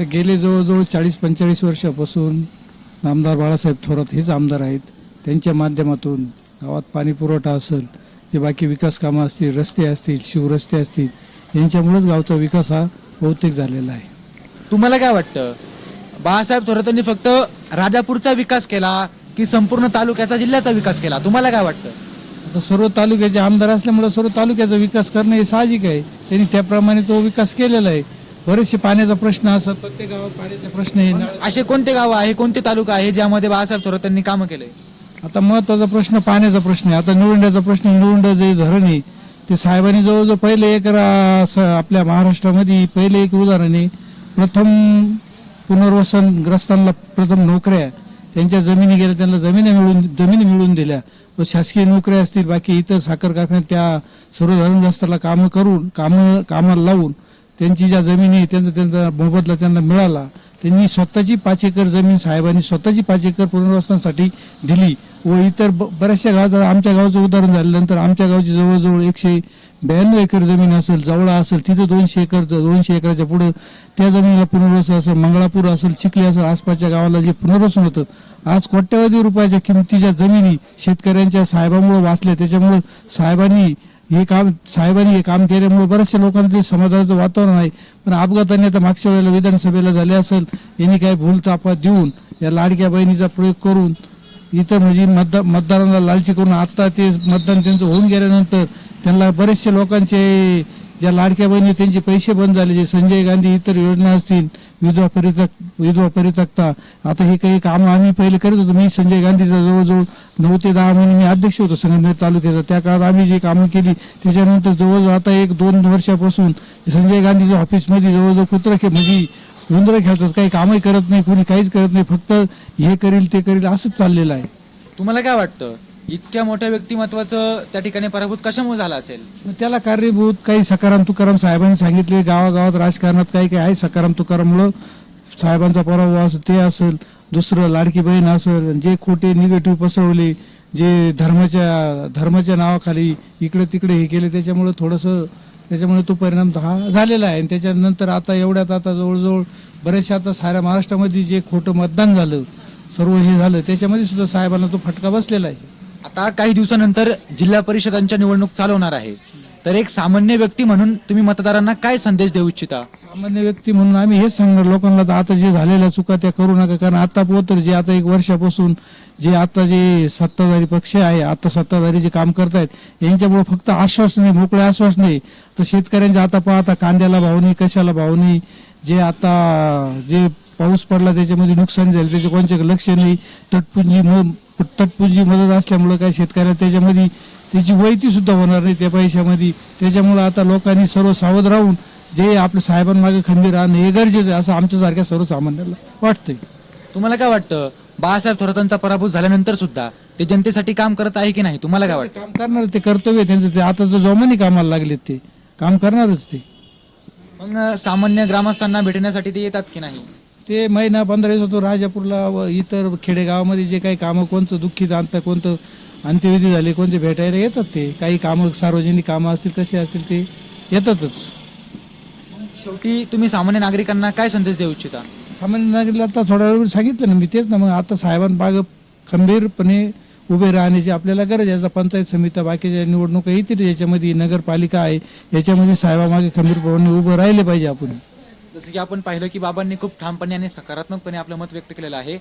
तर गेले जवळजवळ चाळीस पंचेचाळीस वर्षापासून नामदार बाळासाहेब थोरात हेच आमदार आहेत. त्यांच्या माध्यमातून गावात पाणी पुरवठा असेल जे बाकी विकास कामं असतील रस्ते असतील शिवरस्ते असतील यांच्यामुळेच गावचा विकास हा बहुतेक झालेला आहे. तुम्हाला काय वाटतं? बाळासाहेब थोरातांनी फक्त राजापूरचा विकास केला की संपूर्ण तालुक्याचा जिल्ह्याचा विकास केला? तुम्हाला काय वाटतं? आता सर्व तालुक्याचे आमदार असल्यामुळे सर्व तालुक्याचा विकास करणं हे साहजिक आहे. त्यांनी त्याप्रमाणे तो विकास केलेला आहे. बरेचसे पाण्याचा प्रश्न असतात प्रत्येक गावात पाण्याचा प्रश्न आहे. असे कोणते गाव आहे कोणते तालुका आहे ज्यामध्ये बाळासाहेब थोरातांनी कामं केले? आता महत्त्वाचा प्रश्न पाण्याचा प्रश्न आहे. आता निवंड्याचा प्रश्न निवंड जे धरण आहे ते साहेबांनी जवळजवळ पहिले एक रा- स- आपल्या महाराष्ट्रामध्ये पहिले एक उदाहरण आहे. प्रथम पुनर्वसन ग्रस्तांना प्रथम नोकऱ्या त्यांच्या जमिनी गेल्या त्यांना जमिनी मिळून जमिनी मिळवून दिल्या. व शासकीय नोकऱ्या असतील बाकी इतर साखर कारखान्यात त्या सर्व धरणग्रस्ताला कामं करून कामं कामाला लावून त्यांची ज्या जमिनी आहे, त्यांचा त्यांचा मोबदला त्यांना मिळाला त्यांनी स्वतःची पाच एकर जमीन साहेबांनी स्वतःची पाच एकर पुनर्वसनासाठी दिली व इतर ब- बऱ्याचशा गावात आमच्या गावाचं उदाहरण झाल्यानंतर आमच्या गावची जवळजवळ एकशे ब्याण्णव एकर जमीन असेल जवळा असेल तिथं दोनशे एकर दोनशे एकराच्या पुढं त्या जमिनीला पुनर्वसन असेल मंगळापूर असेल चिखली असेल आसपासच्या गावाला जे पुनर्वसन होतं आज कोट्यवधी रुपयाच्या किमतीच्या जमिनी शेतकऱ्यांच्या साहेबांमुळे वाचल्या त्याच्यामुळं साहेबांनी हे काम साहेबांनी हे काम केल्यामुळे बऱ्याचशा लोकांना ते समाधानाचं वातावरण आहे. पण अपघाताने आता मागच्या वेळेला विधानसभेला झाले असेल यांनी काही भूल तापा देऊन या लाडक्या बहिणीचा प्रयोग करून इथं म्हणजे मतदा मतदारांना लालची करून आत्ता ते मतदान त्यांचं होऊन गेल्यानंतर त्यांना बरेचसे लोकांचे ज्या लाडक्या बहिणी त्यांचे पैसे बंद झाले जे संजय गांधी इतर योजना असतील विधवा परितक विधवा परितक्ता आता हे काही कामं आम्ही पहिले करत होतो. मी संजय गांधीचा जवळजवळ नऊ ते दहा महिने मी अध्यक्ष होतो संगमनेर तालुक्याचा. त्या काळात आम्ही जी कामं केली त्याच्यानंतर जवळजवळ आता एक दोन वर्षापासून संजय गांधीच्या ऑफिसमध्ये जवळजवळ कुत्र खे म्हणजे उंदरं खेळतात. काही कामही करत नाही कोणी काहीच करत नाही फक्त हे करील ते करील असंच चाललेलं आहे. तुम्हाला काय वाटतं? इतक्या मोठ्या व्यक्तिमत्वाचं त्या ठिकाणी पराभूत कशामुळे झाला असेल? मग त्याला कारणीभूत काही सकाराम तुकाराम साहेबांनी सांगितले गावागावात राजकारणात काही काही आहे सकाराम तुकाराममुळं. साहेबांचा पराभव असेल ते असेल दुसरं लाडकी बहीण असेल जे खोटे निगेटिव्ह पसरवले जे धर्माच्या धर्माच्या नावाखाली इकडे तिकडे हे केले त्याच्यामुळं थोडंसं त्याच्यामुळे तो परिणाम हा झालेला आहे. आणि त्याच्यानंतर आता एवढ्यात आता जवळजवळ बरेचशा आता साऱ्या महाराष्ट्रामध्ये जे खोटं मतदान झालं सर्व हे झालं त्याच्यामध्ये सुद्धा साहेबांना तो फटका बसलेला आहे. आता काही दिवसानंतर जिल्हा परिषदांच्या निवडणूक चालवणार आहे. तर एक सामान्य व्यक्ती म्हणून तुम्ही मतदारांना काय संदेश देऊ इच्छिता? सामान्य व्यक्ती म्हणून आम्ही हेच सांगणार लोकांना तर आता जे झालेल्या चुका त्या करू नका कारण आता पोतर जे आता एक वर्षापासून जे आता जे सत्ताधारी पक्ष आहे आता सत्ताधारी जे काम करतायत यांच्यामुळे फक्त आश्वासने मोकळे आश्वासने तर शेतकऱ्यांच्या आता पाहता कांद्याला भाव नाही कशाला भाव नाही जे आता जे पाऊस पडला त्याच्यामध्ये नुकसान झालं त्याचे कोणचे लक्ष नाही तटपुंजी तटपुंजी मदत असल्यामुळं काय शेतकऱ्या त्याच्यामध्ये त्याची वैती सुद्धा होणार नाही त्या पैशामध्ये. त्याच्यामुळं आता लोकांनी सर्व सावध राहून जे आपल्या साहेबांमागे खंबीर राहणं हे गरजेचं आहे असं आमच्यासारख्या सर्वसामान्याला वाटतंय. तुम्हाला काय वाटतं? बाळासाहेब थोरातांचा पराभूत झाल्यानंतर सुद्धा ते जनतेसाठी काम करत आहे की नाही? तुम्हाला काय वाटतं? काम करणार ते कर्तव्य आहे त्यांचं. ते आता तर जोमानी कामाला लागलेत ते. काम करणारच ते. मग अं, सामान्य ग्रामस्थांना भेटण्यासाठी ते येतात की नाही? ते महिना पंधरा दिवस होतो राजापूरला व इतर खेडेगावामध्ये जे काही कामं कोणतं दुःखीत आणतं कोणतं अंत्यविधी झाले कोणते भेटायला येतात ते? काही कामं सार्वजनिक कामं असतील कसे असतील ते येतातच. शेवटी तुम्ही सामान्य नागरिकांना काय संदेश देऊ इच्छिता? सामान्य नागरिकला आता थोड्या वेळ सांगितलं ना मी तेच ना मग आता साहेबांबाग खंबीरपणे उभे राहण्याची आपल्याला गरज आहे. आता पंचायत समिती बाकीच्या निवडणुका येतील याच्यामध्ये नगरपालिका आहे याच्यामध्ये साहेबामागे खंबीरपणे उभं राहिले पाहिजे आपण. जसं की आपण पाहिलं की बाबांनी खूप ठामपणे आणि सकारात्मकपणे आपलं मत व्यक्त केलेलं आहे.